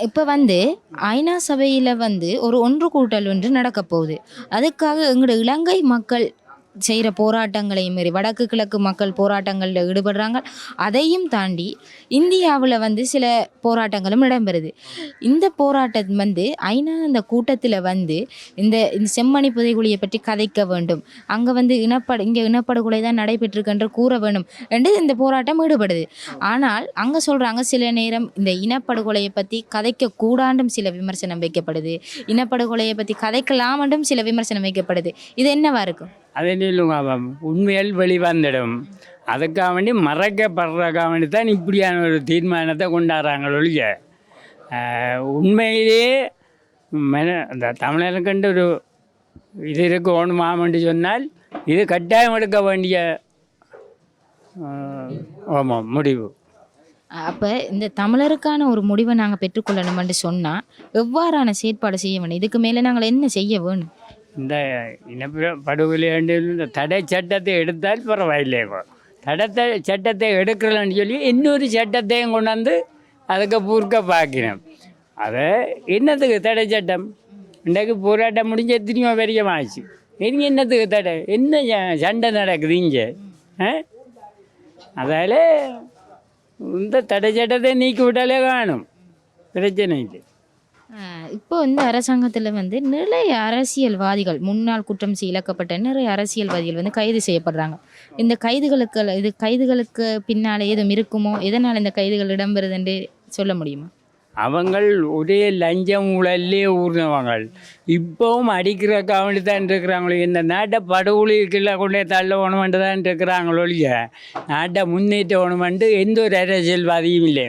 இப்போ வந்து ஐநா சபையில் வந்து ஒரு ஒன்று கூட்டல் ஒன்று நடக்க போகுது. அதுக்காக எங்களோட இலங்கை மக்கள் செய்கிற போராட்டங்களையும் மீறி வடக்கு கிழக்கு மக்கள் போராட்டங்களில் ஈடுபடுறாங்க. அதையும் தாண்டி இந்தியாவில் வந்து சில போராட்டங்களும் இடம்பெறுது. இந்த போராட்டம் வந்து ஐநா அந்த கூட்டத்தில் வந்து இந்த இந்த செம்மணி புதைகுழியை பற்றி கதைக்க வேண்டும். அங்கே வந்து இனப்படு இங்கே இனப்படுகொலை தான் நடைபெற்றிருக்கின்ற கூற வேண்டும் என்று இந்த போராட்டம் ஈடுபடுது. ஆனால் அங்கே சொல்கிறாங்க சில நேரம் இந்த இனப்படுகொலையை பற்றி கதைக்க கூடாண்டும் சில விமர்சனம் வைக்கப்படுது. இனப்படுகொலையை பற்றி கதைக்கலாம் என்றும் சில விமர்சனம் வைக்கப்படுது. இது என்னவா இருக்கும்? அதை சொல்லுங்க உண்மையில் வெளிவந்துடும். அதுக்காக வேண்டி மறைக்கப்படுறதுக்காக வேண்டி தான் இப்படியான ஒரு தீர்மானத்தை கொண்டாடுறாங்க ஒழிய உண்மையிலேயே மென இந்த தமிழனுக்குண்டு ஒரு இது இருக்கு ஓணுமாமன்று சொன்னால் இது கட்டாயம் எடுக்க வேண்டிய ஆமாம் முடிவு. அப்போ இந்த தமிழருக்கான ஒரு முடிவை நாங்கள் பெற்றுக்கொள்ளணும்னு சொன்னால் எவ்வாறான செயற்பாடு செய்ய வேணும் இதுக்கு மேலே நாங்கள் என்ன செய்ய வேணும் இந்த இனப்படுகொலையாண்டு இந்த தடை சட்டத்தை எடுத்தால் பரவாயில்லை இப்போ. தடத்தை சட்டத்தை எடுக்கலன்னு சொல்லி இன்னொரு சட்டத்தையும் கொண்டாந்து அதுக்கு பூர்க்க பார்க்கணும் அதை என்னத்துக்கு தடை சட்டம்? இன்றைக்கு போராட்டம் முடிஞ்ச எத்தனையோ பெரியமாச்சு இனி என்னத்துக்கு தடை? என்ன சண்டை நடக்குது இங்கே? அதால் இந்த தடை சட்டத்தை நீக்கி விட்டாலே காணும். பிரச்சனை இல்லை. இப்போ வந்து அரசாங்கத்தில் வந்து நிறைய அரசியல்வாதிகள் முன்னாள் குற்றம் இழக்கப்பட்ட நிறைய அரசியல்வாதிகள் வந்து கைது செய்யப்படுறாங்க. இந்த கைதுகளுக்கு இது கைதுகளுக்கு பின்னாலே எதுவும் இருக்குமோ? எதனால் இந்த கைதுகள் இடம்பெறுதுன்னு சொல்ல முடியுமா? அவங்கள் ஒரே லஞ்சம் ஊழல்லே ஊர்னவங்க இப்போவும் அடிக்கிற காவலி தான் இருக்கிறாங்களோ. இந்த நாட்டை படுகொலிக்குள்ள கொண்டே தள்ள ஒன்று தான் இருக்கிறாங்களோ இல்லையா? நாட்டை முன்னேற்ற ஒன்று எந்த ஒரு அரசியல்வாதியும் இல்லை